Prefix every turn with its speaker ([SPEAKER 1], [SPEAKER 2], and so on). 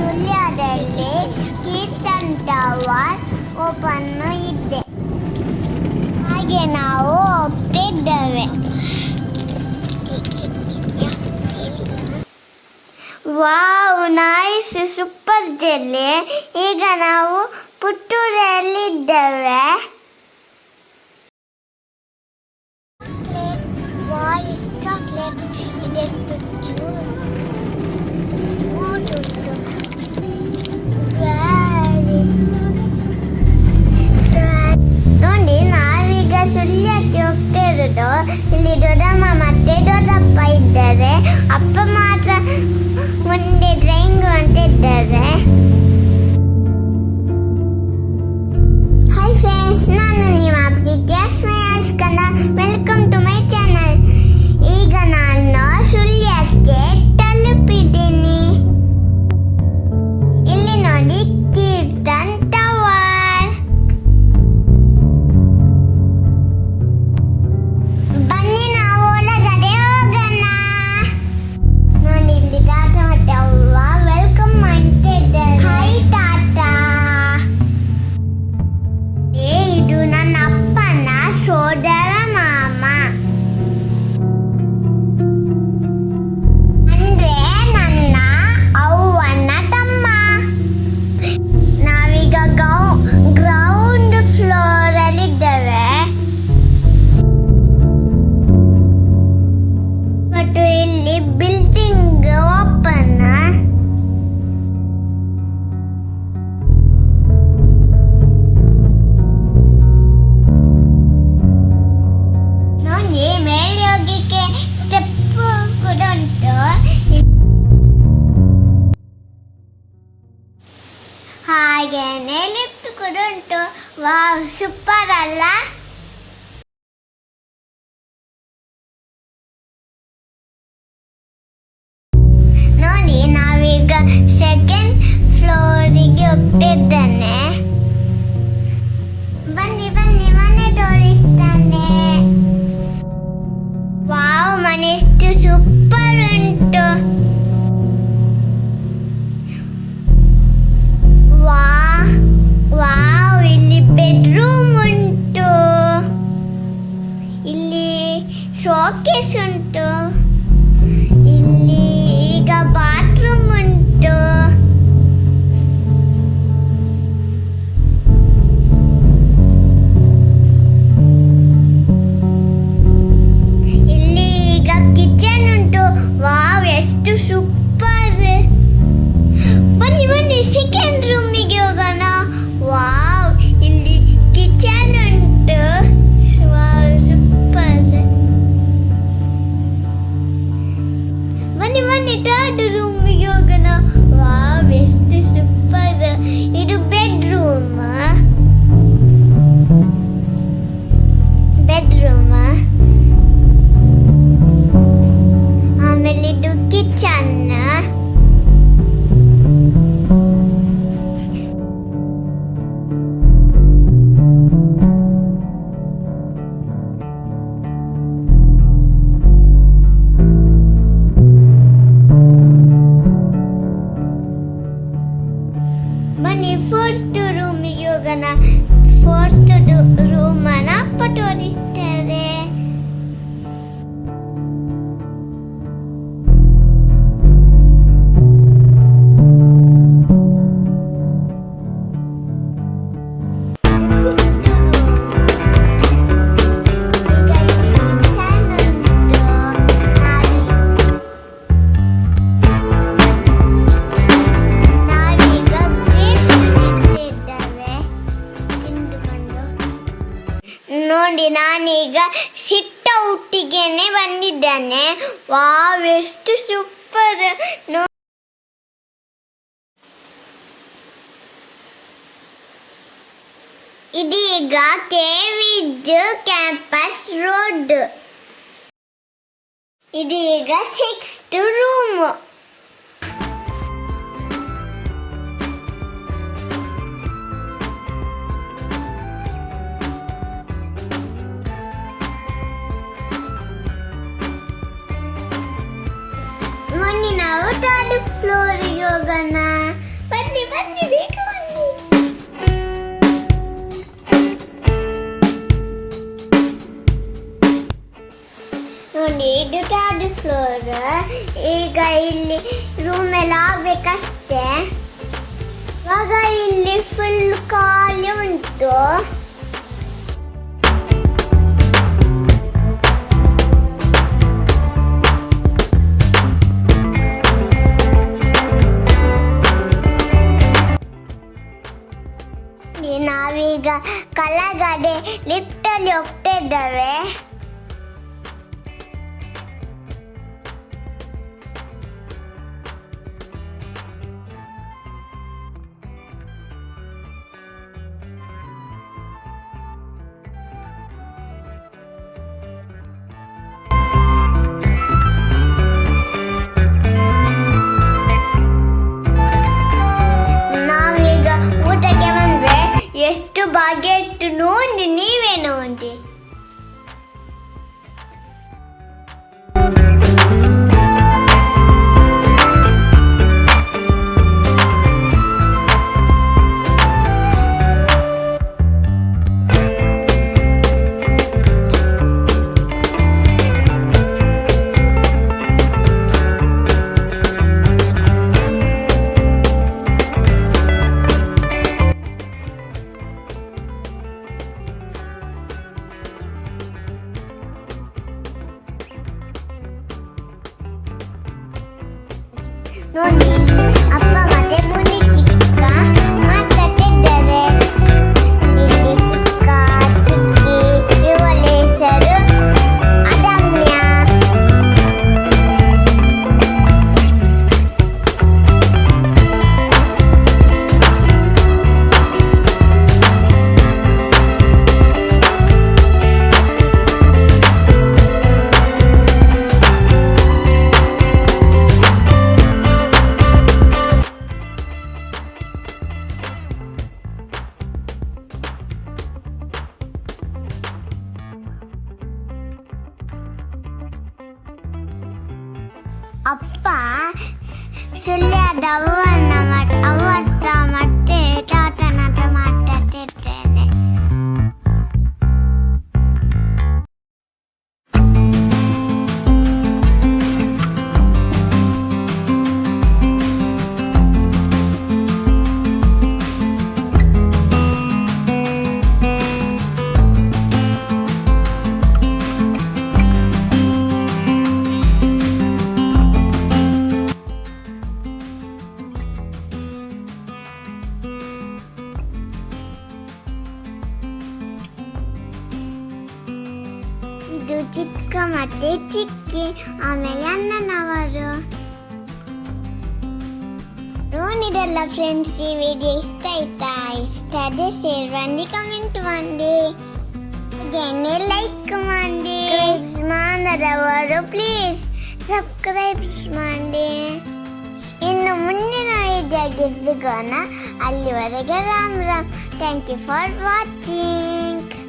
[SPEAKER 1] ಸುಳ್ಯದಲ್ಲಿ Keerthan tower open ಇದೆ ಹಾಗೆ ನಾವು ಹೋಗ್ತಿದ್ದೇವೆ ವಾವ್, ನೈಸ್, ಸೂಪರ್ ಜೆಲ್ಲಿ. ಈಗ ನಾವು ಪುತ್ತೂರಲ್ಲಿದ್ದೇವೆ. ಉಂಟು ವಾವ್ ಸೂಪರ್ ಅಲ್ಲ? ನೋಡಿ, ನಾವೀಗ ಸೆಕೆಂಡ್ ಫ್ಲೋರಿಗೆ ಹೋಗ್ತಿದ್ದೇನೆ. ಬನ್ನಿ ಬನ್ನಿ, ಮನೆ ತೋರಿಸ್ತಾನೆ. ವಾವ್, ಮನೆ ಎಷ್ಟು ಸೂಪರ್ ನೋಡಿ ನಾನೀಗ ಸಿಟ್ಟ ಹುಟ್ಟಿಗೆನೆ ಬಂದಿದ್ದೇನೆ. ವಾವ್ ಎಷ್ಟು ಸೂಪರ್ ಇದೀಗ K V G campus road ಇದೀಗ ಸಿಕ್ಸ್ತ್ ರೂಮ್ ಮೊನ್ನೆ ನಾವು ಥರ್ಡ್ ಫ್ಲೋರಿಗೆ ಹೋಗೋಣ ಡೋರ್ ಈಗ ಇಲ್ಲಿ ರೂಮ್ ಎಲ್ಲ ಆಗ್ಬೇಕಷ್ಟೇ. ಇವಾಗ ಇಲ್ಲಿ ಫುಲ್ ಖಾಲಿ ಉಂಟು. ನಾವೀಗ ಕೆಳಗಡೆ ಲಿಫ್ಟಲ್ಲಿ ಹೋಗ್ತಾ ಇದ್ದೇವೆ. ನೋಡಿ apa? Sulit ada warna. ಮತ್ತೆ ಚಿಕ್ಕಿ ಆಮೇಲೆ ಅಣ್ಣನವರು. ನೋಡಿದಲ್ಲ ಫ್ರೆಂಡ್ಸ್ ಈ ವಿಡಿಯೋ ಇಷ್ಟ ಆಯ್ತಾ? ಇಷ್ಟ ಆದ್ರೆ ಶೇರ್ ಮಾಡಿ ಕಮೆಂಟ್ ಮಾಡಿ. ಹಾಗೇನೆ ಲೈಕ್ ಮಾಡಿ. ಮಾಡದವರು ಪ್ಲೀಸ್ ಸಬ್ಸ್ಕ್ರೈಬ್ಸ್ ಮಾಡಿ. ಇನ್ನು ಮುಂದಿನ ವಿಡಿಯೋಗೆ ಸಿಗೋಣ. ಅಲ್ಲಿವರೆಗೆ Ram Ram. Thank you for watching